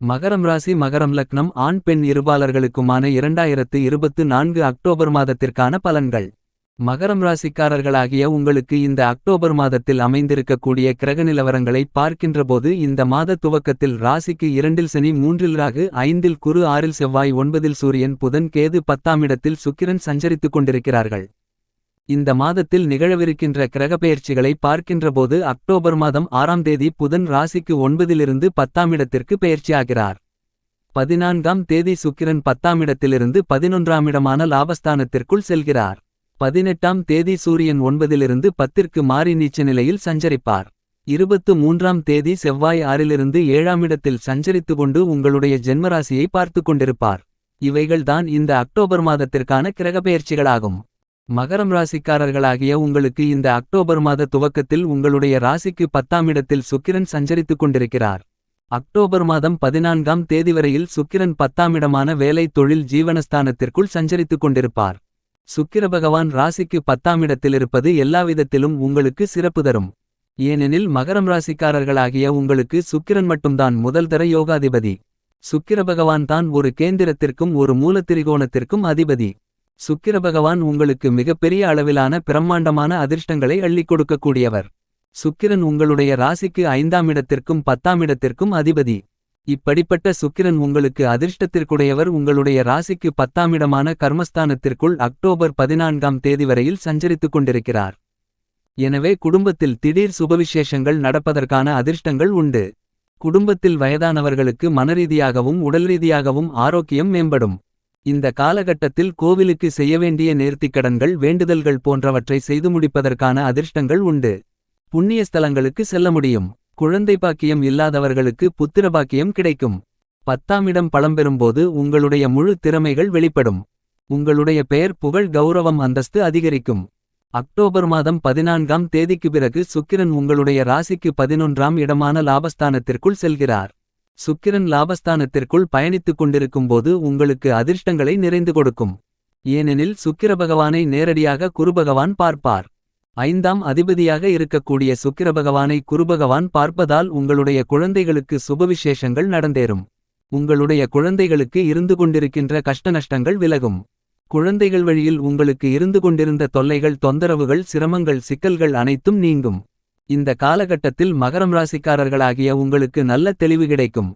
மகரம் ராசி மகரம் லக்னம் ஆண் பெண் இருபாலர்களுக்குமான இரண்டாயிரத்து இருபத்து நான்கு அக்டோபர் மாதத்திற்கான பலன்கள். மகரம் ராசிக்காரர்களாகிய உங்களுக்கு இந்த அக்டோபர் மாதத்தில் அமைந்திருக்கக்கூடிய கிரக நிலவரங்களை பார்க்கின்றபோது இந்த மாத துவக்கத்தில் ராசிக்கு இரண்டில் சனி மூன்றில் ராகு ஐந்தில் குரு ஆறில் செவ்வாய் ஒன்பதில் சூரியன் புதன் கேது பத்தாம் இடத்தில் சுக்கிரன் சஞ்சரித்துக் கொண்டிருக்கிறார்கள். இந்த மாதத்தில் நிகழவிருக்கின்ற கிரகப்பெயர்ச்சிகளை பார்க்கின்றபோது அக்டோபர் மாதம் ஆறாம் தேதி புதன் ராசிக்கு ஒன்பதிலிருந்து பத்தாம் இடத்திற்கு பெயர்ச்சியாகிறார். பதினான்காம் தேதி சுக்கிரன் பத்தாம் இடத்திலிருந்து பதினொன்றாம் இடமான லாபஸ்தானத்திற்குள் செல்கிறார். பதினெட்டாம் தேதி சூரியன் ஒன்பதிலிருந்து பத்திற்கு மாறி நீச்ச நிலையில் சஞ்சரிப்பார். இருபத்து மூன்றாம் தேதி செவ்வாய் ஆறிலிருந்து ஏழாம் இடத்தில் சஞ்சரித்து கொண்டு உங்களுடைய ஜென்மராசியை பார்த்து கொண்டிருப்பார். இவைகள்தான் இந்த அக்டோபர் மாதத்திற்கான கிரகப்பெயர்ச்சிகளாகும். மகரம் ராசிக்காரர்களாகிய உங்களுக்கு இந்த அக்டோபர் மாத துவக்கத்தில் உங்களுடைய ராசிக்கு பத்தாம் இடத்தில் சுக்கிரன் சஞ்சரித்துக் கொண்டிருக்கிறார். அக்டோபர் மாதம் பதினான்காம் தேதி வரையில் சுக்கிரன் பத்தாம் இடமான வேலை தொழில் ஜீவனஸ்தானத்திற்குள் சஞ்சரித்துக் கொண்டிருப்பார். சுக்கிர பகவான் ராசிக்கு பத்தாம் இடத்தில் இருப்பது எல்லாவிதத்திலும் உங்களுக்கு சிறப்பு தரும். ஏனெனில் மகரம் ராசிக்காரர்களாகிய உங்களுக்கு சுக்கிரன் மட்டும்தான் முதல் தர யோகாதிபதி. சுக்கிர பகவான் தான் ஒரு கேந்திரத்திற்கும் ஒரு மூலத்திரிகோணத்திற்கும் அதிபதி. சுக்கிர பகவான் உங்களுக்கு மிகப்பெரிய அளவிலான பிரம்மாண்டமான அதிர்ஷ்டங்களை அள்ளிக் கொடுக்கக்கூடியவர். சுக்கிரன் உங்களுடைய ராசிக்கு ஐந்தாம் இடத்திற்கும் பத்தாம் இடத்திற்கும் அதிபதி. இப்படிப்பட்ட சுக்கிரன் உங்களுக்கு அதிர்ஷ்டத்திற்குடையவர். உங்களுடைய ராசிக்கு பத்தாம் இடமான கர்மஸ்தானத்திற்குள் அக்டோபர் பதினான்காம் தேதி வரையில் சஞ்சரித்துக் கொண்டிருக்கிறார். எனவே குடும்பத்தில் திடீர் சுபவிசேஷங்கள் நடப்பதற்கான அதிர்ஷ்டங்கள் உண்டு. குடும்பத்தில் வயதானவர்களுக்கு மனரீதியாகவும் உடல்ரீதியாகவும் ஆரோக்கியம் மேம்படும். இந்த காலகட்டத்தில் கோவிலுக்கு செய்ய வேண்டிய நேர்த்திக்கடன்கள் வேண்டுதல்கள் போன்றவற்றை செய்து முடிப்பதற்கான அதிர்ஷ்டங்கள் உண்டு. புண்ணிய ஸ்தலங்களுக்கு செல்ல முடியும். குழந்தை பாக்கியம் இல்லாதவர்களுக்கு புத்திரபாக்கியம் கிடைக்கும். பத்தாம் இடம் பழம்பெறும்போது உங்களுடைய முழு திறமைகள் வெளிப்படும். உங்களுடைய பெயர் புகழ் கௌரவம் அந்தஸ்து அதிகரிக்கும். அக்டோபர் மாதம் பதினான்காம் தேதிக்கு பிறகு சுக்கிரன் உங்களுடைய ராசிக்கு பதினொன்றாம் இடமான லாபஸ்தானத்திற்குள் செல்கிறார். சுக்கிரன் லாபஸ்தானத்திற்குள் பயணித்துக் கொண்டிருக்கும்போது உங்களுக்கு அதிர்ஷ்டங்களை நிறைந்து கொடுக்கும். ஏனெனில் சுக்கிர பகவானை நேரடியாக குருபகவான் பார்ப்பார். ஐந்தாம் அதிபதியாக இருக்கக்கூடிய சுக்கிர பகவானை குருபகவான் பார்ப்பதால் உங்களுடைய குழந்தைகளுக்கு சுபவிசேஷங்கள் நடந்தேறும். உங்களுடைய குழந்தைகளுக்கு இருந்து கொண்டிருக்கின்ற கஷ்டநஷ்டங்கள் விலகும். குழந்தைகள் வழியில் உங்களுக்கு இருந்து கொண்டிருந்த தொல்லைகள் தொந்தரவுகள் சிரமங்கள் சிக்கல்கள் அனைத்தும் நீங்கும். இந்த காலகட்டத்தில் மகரம் ராசிக்காரர்களாகிய உங்களுக்கு நல்ல தெளிவு கிடைக்கும்.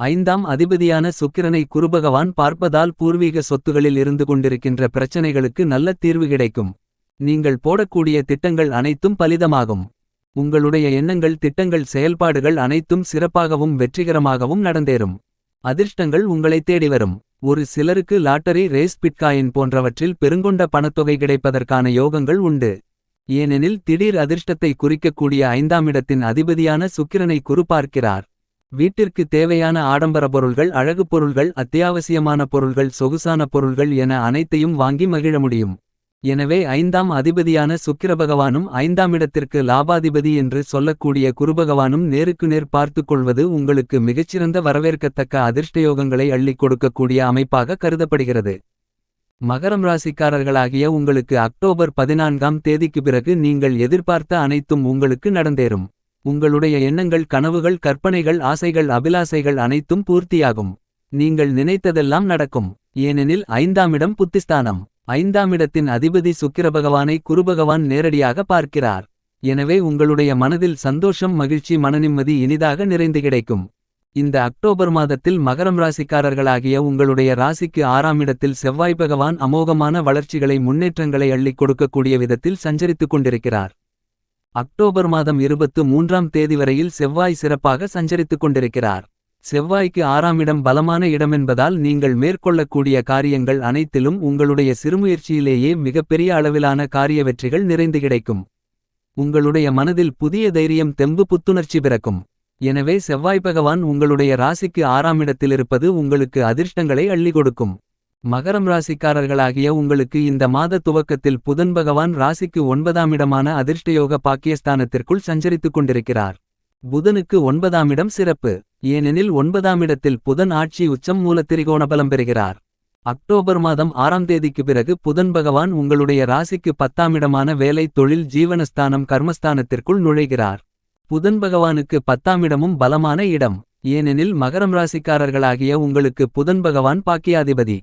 ஐந்தாம் அதிபதியான சுக்கிரனை குருபகவான் பார்ப்பதால் பூர்வீக சொத்துகளில் இருந்து கொண்டிருக்கின்ற பிரச்சனைகளுக்கு நல்ல தீர்வு கிடைக்கும். நீங்கள் போடக்கூடிய திட்டங்கள் அனைத்தும் பலிதமாகும். உங்களுடைய எண்ணங்கள் திட்டங்கள் செயல்பாடுகள் அனைத்தும் சிறப்பாகவும் வெற்றிகரமாகவும் நடந்தேறும். அதிர்ஷ்டங்கள் உங்களை தேடி வரும். ஒரு சிலருக்கு லாட்டரி ரேஸ் பிட்காயின் போன்றவற்றில் பெருங்கொண்ட பணத்தொகை கிடைப்பதற்கான யோகங்கள் உண்டு. ஏனெனில் திடீர் அதிர்ஷ்டத்தை குறிக்கக்கூடிய ஐந்தாம் இடத்தின் அதிபதியான சுக்கிரனை குறுபார்க்கிறார் வீட்டிற்கு தேவையான ஆடம்பர பொருள்கள் அழகு பொருள்கள் அத்தியாவசியமான பொருள்கள் சொகுசான பொருள்கள் என அனைத்தையும் வாங்கி மகிழ முடியும். எனவே ஐந்தாம் அதிபதியான சுக்கிர பகவானும் ஐந்தாம் இடத்திற்கு லாபாதிபதி என்று சொல்லக்கூடிய குருபகவானும் நேருக்கு நேர் பார்த்துக் கொள்வது உங்களுக்கு மிகச்சிறந்த வரவேற்கத்தக்க அதிர்ஷ்டயோகங்களை அள்ளிக் கொடுக்கக்கூடிய அமைப்பாக கருதப்படுகிறது. மகரம் ராசிக்காரர்களாகிய உங்களுக்கு அக்டோபர் பதினான்காம் தேதிக்கு பிறகு நீங்கள் எதிர்பார்த்த அனைத்தும் உங்களுக்கு நடந்தேறும். உங்களுடைய எண்ணங்கள் கனவுகள் கற்பனைகள் ஆசைகள் அபிலாசைகள் அனைத்தும் பூர்த்தியாகும். நீங்கள் நினைத்ததெல்லாம் நடக்கும். ஏனெனில் ஐந்தாம் இடம் புத்திஸ்தானம். ஐந்தாம் இடத்தின் அதிபதி சுக்கிர பகவானை குருபகவான் நேரடியாக பார்க்கிறார். எனவே உங்களுடைய மனதில் சந்தோஷம் மகிழ்ச்சி மனநிம்மதி இனிதாக நிறைந்து கிடைக்கும். இந்த அக்டோபர் மாதத்தில் மகரம் ராசிக்காரர்களாகிய உங்களுடைய ராசிக்கு ஆறாம் இடத்தில் செவ்வாய் பகவான் அமோகமான வளர்ச்சிகளை முன்னேற்றங்களை அள்ளிக் கொடுக்கக்கூடிய விதத்தில் சஞ்சரித்துக் கொண்டிருக்கிறார். அக்டோபர் மாதம் இருபத்து மூன்றாம் தேதி வரையில் செவ்வாய் சிறப்பாக சஞ்சரித்துக் கொண்டிருக்கிறார். செவ்வாய்க்கு ஆறாம் இடம் பலமான இடமென்பதால் நீங்கள் மேற்கொள்ளக்கூடிய காரியங்கள் அனைத்திலும் உங்களுடைய சிறுமுயற்சியிலேயே மிகப்பெரிய அளவிலான காரிய வெற்றிகள் நிறைந்து கிடைக்கும். உங்களுடைய மனதில் புதிய தைரியம் தெம்பு புத்துணர்ச்சி பிறக்கும். எனவே செவ்வாய் பகவான் உங்களுடைய ராசிக்கு ஆறாம் இடத்திலிருப்பது உங்களுக்கு அதிர்ஷ்டங்களை அள்ளி கொடுக்கும். மகரம் ராசிக்காரர்களாகிய உங்களுக்கு இந்த மாத துவக்கத்தில் புதன் பகவான் ராசிக்கு ஒன்பதாம் இடமான அதிர்ஷ்டயோக பாக்கியஸ்தானத்திற்குள் சஞ்சரித்துக் கொண்டிருக்கிறார். புதனுக்கு ஒன்பதாம் இடம் சிறப்பு. ஏனெனில் ஒன்பதாம் இடத்தில் புதன் ஆட்சி உச்சம் மூல பலம் பெறுகிறார். அக்டோபர் மாதம் ஆறாம் தேதிக்கு பிறகு புதன் பகவான் உங்களுடைய ராசிக்கு பத்தாம் இடமான வேலை தொழில் ஜீவனஸ்தானம் கர்மஸ்தானத்திற்குள் நுழைகிறார். புதன் பகவானுக்கு பத்தாம் இடமும் பலமான இடம். ஏனெனில் மகரம் ராசிக்காரர்களாகிய உங்களுக்கு புதன் பகவான் பாக்கியாதிபதி.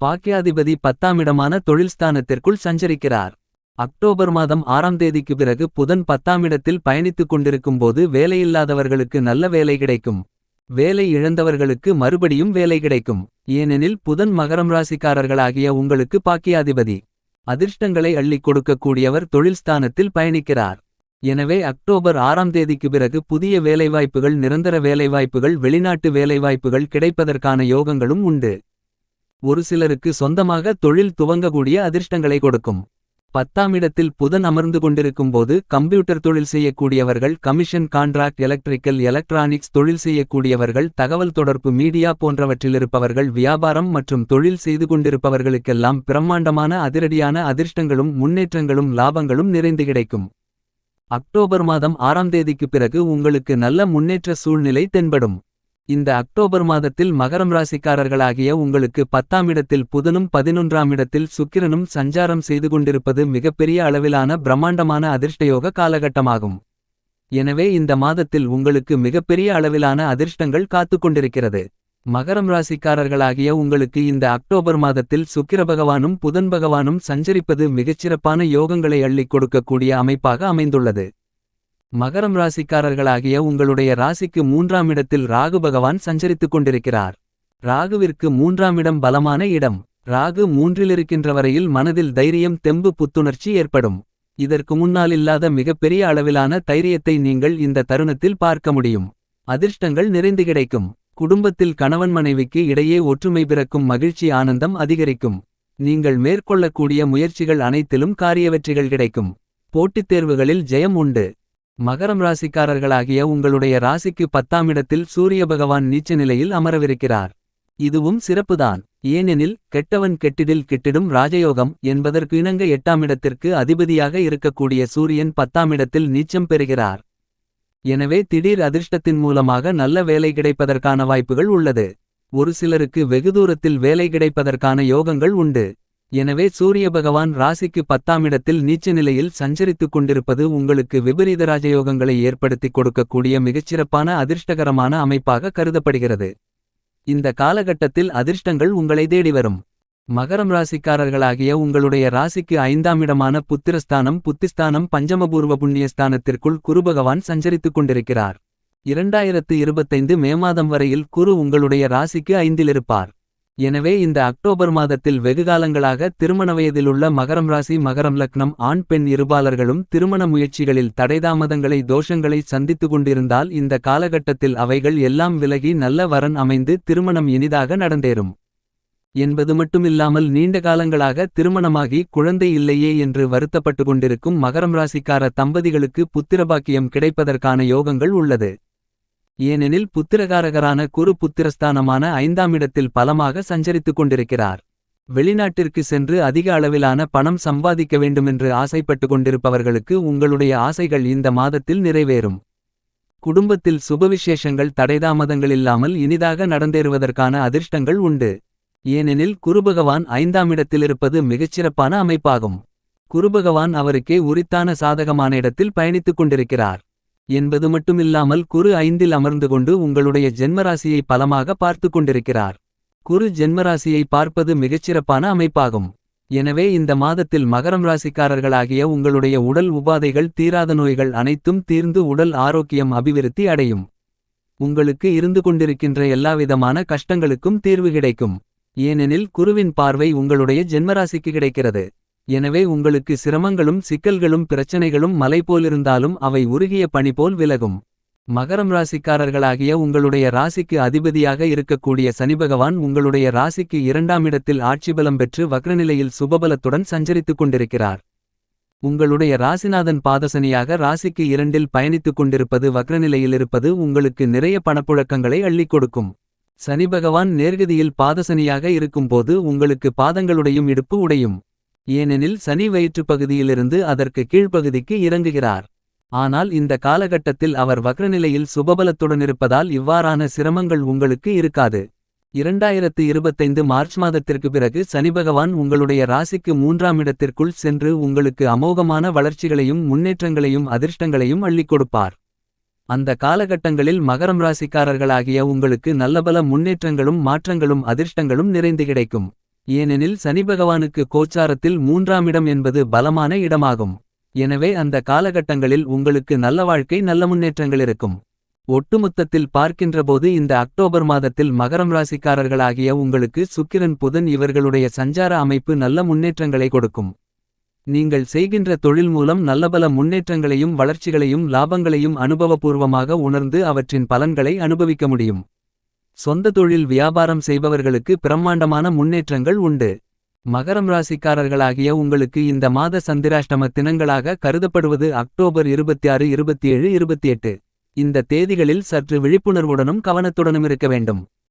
பாக்கியாதிபதி பத்தாமிடமான தொழில் ஸ்தானத்திற்குள் சஞ்சரிக்கிறார். அக்டோபர் மாதம் ஆறாம் தேதிக்கு பிறகு புதன் பத்தாமிடத்தில் பயணித்துக் கொண்டிருக்கும் போது வேலையில்லாதவர்களுக்கு நல்ல வேலை கிடைக்கும். வேலை இழந்தவர்களுக்கு மறுபடியும் வேலை கிடைக்கும். ஏனெனில் புதன் மகரம் ராசிக்காரர்களாகிய உங்களுக்கு பாக்கியாதிபதி. அதிர்ஷ்டங்களை அள்ளிக் கொடுக்கக்கூடியவர் தொழில் ஸ்தானத்தில் பயணிக்கிறார். எனவே அக்டோபர் ஆறாம் தேதிக்கு பிறகு புதிய வேலைவாய்ப்புகள் நிரந்தர வேலைவாய்ப்புகள் வெளிநாட்டு வேலைவாய்ப்புகள் கிடைப்பதற்கான யோகங்களும் உண்டு. ஒரு சிலருக்கு சொந்தமாக தொழில் துவங்கக்கூடிய அதிர்ஷ்டங்களை கொடுக்கும். பத்தாம் இடத்தில் புதன் அமர்ந்து கொண்டிருக்கும்போது கம்ப்யூட்டர் தொழில் செய்யக்கூடியவர்கள் கமிஷன் கான்ட்ராக்ட் எலக்ட்ரிக்கல் எலக்ட்ரானிக்ஸ் தொழில் செய்யக்கூடியவர்கள் தகவல் தொடர்பு மீடியா போன்றவற்றிலிருப்பவர்கள் வியாபாரம் மற்றும் தொழில் செய்து கொண்டிருப்பவர்களுக்கெல்லாம் பிரம்மாண்டமான அதிரடியான அதிர்ஷ்டங்களும் முன்னேற்றங்களும் லாபங்களும் நிறைந்து கிடைக்கும். அக்டோபர் மாதம் ஆறாம் தேதிக்கு பிறகு உங்களுக்கு நல்ல முன்னேற்ற சூழ்நிலை தென்படும். இந்த அக்டோபர் மாதத்தில் மகரம் ராசிக்காரர்களாகிய உங்களுக்கு பத்தாம் இடத்தில் புதனும் பதினொன்றாம் இடத்தில் சுக்கிரனும் சஞ்சாரம் செய்து கொண்டிருப்பது மிகப்பெரிய அளவிலான பிரம்மாண்டமான அதிர்ஷ்டயோக காலகட்டமாகும். எனவே இந்த மாதத்தில் உங்களுக்கு மிகப்பெரிய அளவிலான அதிர்ஷ்டங்கள் காத்துக் கொண்டிருக்கிறது. மகரம் ராசிக்காரர்களாகிய உங்களுக்கு இந்த அக்டோபர் மாதத்தில் சுக்கிர பகவானும் புதன் பகவானும் சஞ்சரிப்பது மிகச்சிறப்பான யோகங்களை அள்ளிக் கொடுக்கக்கூடிய அமைப்பாக அமைந்துள்ளது. மகரம் ராசிக்காரர்களாகிய உங்களுடைய ராசிக்கு மூன்றாம் இடத்தில் ராகு பகவான் சஞ்சரித்துக் கொண்டிருக்கிறார். ராகுவிற்கு மூன்றாம் இடம் பலமான இடம். ராகு மூன்றிலிருக்கின்ற வரையில் மனதில் தைரியம் தெம்பு புத்துணர்ச்சி ஏற்படும். இதற்கு முன்னால் இல்லாத மிகப்பெரிய அளவிலான தைரியத்தை நீங்கள் இந்த தருணத்தில் பார்க்க முடியும். அதிர்ஷ்டங்கள் நிறைந்து கிடைக்கும். குடும்பத்தில் கணவன் மனைவிக்கு இடையே ஒற்றுமை பிறக்கும் மகிழ்ச்சி ஆனந்தம் அதிகரிக்கும். நீங்கள் மேற்கொள்ளக்கூடிய முயற்சிகள் அனைத்திலும் காரியவற்றிகள் கிடைக்கும். போட்டித் தேர்வுகளில் ஜெயம் உண்டு. மகரம் ராசிக்காரர்களாகிய உங்களுடைய ராசிக்கு பத்தாம் இடத்தில் சூரிய பகவான் நீச்ச நிலையில் அமரவிருக்கிறார். இதுவும் சிறப்புதான். ஏனெனில் கெட்டவன் கெட்டிடில் கிட்டிடும் ராஜயோகம் என்பதற்கு இணங்க எட்டாம் இடத்திற்கு அதிபதியாக இருக்கக்கூடிய சூரியன் பத்தாம் இடத்தில் நீச்சம் பெறுகிறார். எனவே திடீர் அதிர்ஷ்டத்தின் மூலமாக நல்ல வேலை கிடைப்பதற்கான வாய்ப்புகள் உள்ளது. ஒரு சிலருக்கு வெகு தூரத்தில் வேலை கிடைப்பதற்கான யோகங்கள் உண்டு. எனவே சூரிய பகவான் ராசிக்கு பத்தாம் இடத்தில் நீச்ச நிலையில் சஞ்சரித்துக் கொண்டிருப்பது உங்களுக்கு விபரீத ராஜயோகங்களை ஏற்படுத்திக் கொடுக்கக்கூடிய மிகச்சிறப்பான அதிர்ஷ்டகரமான அமைப்பாக கருதப்படுகிறது. இந்த காலகட்டத்தில் அதிர்ஷ்டங்கள் உங்களை தேடி வரும். மகரம் ராசிக்காரர்களாகிய உங்களுடைய ராசிக்கு ஐந்தாம் இடமான புத்திரஸ்தானம் புத்திஸ்தானம் பஞ்சமபூர்வ புண்ணியஸ்தானத்திற்குள் குருபகவான் சஞ்சரித்துக் கொண்டிருக்கிறார். இரண்டாயிரத்து இருபத்தைந்து மே மாதம் வரையில் குரு உங்களுடைய ராசிக்கு ஐந்திலிருப்பார். எனவே இந்த அக்டோபர் மாதத்தில் வெகுகாலங்களாக திருமண வயதிலுள்ள மகரம் ராசி மகரம் லக்னம் ஆண் பெண் இருபாலர்களும் திருமண முயற்சிகளில் தடைதாமதங்களை தோஷங்களை சந்தித்து கொண்டிருந்தால் இந்த காலகட்டத்தில் அவைகள் எல்லாம் விலகி நல்ல வரன் அமைந்து திருமணம் இனிதாக நடந்தேறும். என்பது மட்டுமில்லாமல் நீண்ட காலங்களாக திருமணமாகி குழந்தை இல்லையே என்று வருத்தப்பட்டு கொண்டிருக்கும் மகரம் ராசிக்கார தம்பதிகளுக்கு புத்திரபாக்கியம் கிடைப்பதற்கான யோகங்கள் உள்ளது. ஏனெனில் புத்திரகாரகரான குரு புத்திரஸ்தானமான ஐந்தாம் இடத்தில் பலமாக சஞ்சரித்துக் கொண்டிருக்கிறார். வெளிநாட்டிற்கு சென்று அதிக அளவிலான பணம் சம்பாதிக்க வேண்டுமென்று ஆசைப்பட்டு கொண்டிருப்பவர்களுக்கு உங்களுடைய ஆசைகள் இந்த மாதத்தில் நிறைவேறும். குடும்பத்தில் சுபவிசேஷங்கள் தடைதாமதங்களில்லாமல் இனிதாக நடந்தேறுவதற்கான அதிர்ஷ்டங்கள் உண்டு. ஏனெனில் குருபகவான் ஐந்தாம் இடத்திலிருப்பது மிகச்சிறப்பான அமைப்பாகும். குருபகவான் அவருக்கே உரித்தான சாதகமான இடத்தில் பயணித்துக் கொண்டிருக்கிறார். என்பது மட்டுமில்லாமல் குரு ஐந்தில் அமர்ந்து கொண்டு உங்களுடைய ஜென்மராசியை பலமாக பார்த்து கொண்டிருக்கிறார். குரு ஜென்மராசியை பார்ப்பது மிகச்சிறப்பான அமைப்பாகும். எனவே இந்த மாதத்தில் மகரம் ராசிக்காரர்களாகிய உங்களுடைய உடல் உபாதைகள் தீராத நோய்கள் அனைத்தும் தீர்ந்து உடல் ஆரோக்கியம் அபிவிருத்தி அடையும். உங்களுக்கு இருந்து கொண்டிருக்கின்ற எல்லாவிதமான கஷ்டங்களுக்கும் தீர்வு கிடைக்கும். ஏனெனில் குருவின் பார்வை உங்களுடைய ஜென்மராசிக்கு கிடைக்கிறது. எனவே உங்களுக்கு சிரமங்களும் சிக்கல்களும் பிரச்சனைகளும் மலை போலிருந்தாலும் அவை உருகிய பணி போல் விலகும். மகரம் ராசிக்காரர்களாகிய உங்களுடைய ராசிக்கு அதிபதியாக இருக்கக்கூடிய சனிபகவான் உங்களுடைய ராசிக்கு இரண்டாம் இடத்தில் ஆட்சிபலம் பெற்று வக்ரநிலையில் சுபபலத்துடன் சஞ்சரித்துக் கொண்டிருக்கிறார். உங்களுடைய ராசிநாதன் பாதசனியாக ராசிக்கு இரண்டில் பயணித்துக் கொண்டிருப்பது வக்ரநிலையில் இருப்பது உங்களுக்கு நிறைய பணப்புழக்கங்களை அள்ளிக் கொடுக்கும். சனி பகவான் நேர்கதியில் பாதசனியாக இருக்கும்போது உங்களுக்கு பாதங்களுடையும் இடுப்பு உடையும். ஏனெனில் சனி வயிற்று பகுதியிலிருந்து அதற்கு கீழ்ப்பகுதிக்கு இறங்குகிறார். ஆனால் இந்த காலகட்டத்தில் அவர் வக்ரநிலையில் சுபபலத்துடன் இருப்பதால் இவ்வாறான சிரமங்கள் உங்களுக்கு இருக்காது. இரண்டாயிரத்து இருபத்தைந்து மார்ச் மாதத்திற்கு பிறகு சனிபகவான் உங்களுடைய ராசிக்கு மூன்றாம் இடத்திற்குள் சென்று உங்களுக்கு அமோகமான வளர்ச்சிகளையும் முன்னேற்றங்களையும் அதிர்ஷ்டங்களையும் அள்ளிக் கொடுப்பார். அந்த காலகட்டங்களில் மகரம் ராசிக்காரர்களாகிய உங்களுக்கு நல்லபல முன்னேற்றங்களும் மாற்றங்களும் அதிர்ஷ்டங்களும் நிறைந்து கிடைக்கும். ஏனெனில் சனி பகவானுக்கு கோச்சாரத்தில் மூன்றாம் இடம் என்பது பலமான இடமாகும். எனவே அந்த காலகட்டங்களில் உங்களுக்கு நல்ல வாழ்க்கை நல்ல முன்னேற்றங்கள் இருக்கும். ஒட்டுமொத்தத்தில் பார்க்கின்றபோது இந்த அக்டோபர் மாதத்தில் மகரம் ராசிக்காரர்களாகிய உங்களுக்கு சுக்கிரன் புதன் இவர்களுடைய சஞ்சார அமைப்பு நல்ல முன்னேற்றங்களை கொடுக்கும். நீங்கள் செய்கின்ற தொழில் மூலம் நல்லபல முன்னேற்றங்களையும் வளர்ச்சிகளையும் லாபங்களையும் அனுபவபூர்வமாக உணர்ந்து அவற்றின் பலன்களை அனுபவிக்க முடியும். சொந்த தொழில் வியாபாரம் செய்பவர்களுக்கு பிரம்மாண்டமான முன்னேற்றங்கள் உண்டு. மகரம் ராசிக்காரர்களாகிய உங்களுக்கு இந்த மாத சந்திராஷ்டம தினங்களாக கருதப்படுவது அக்டோபர் இருபத்தி ஆறு இருபத்தி ஏழு இருபத்தி எட்டு இந்த தேதிகளில் சற்று விழிப்புணர்வுடனும் கவனத்துடனும் இருக்க வேண்டும்.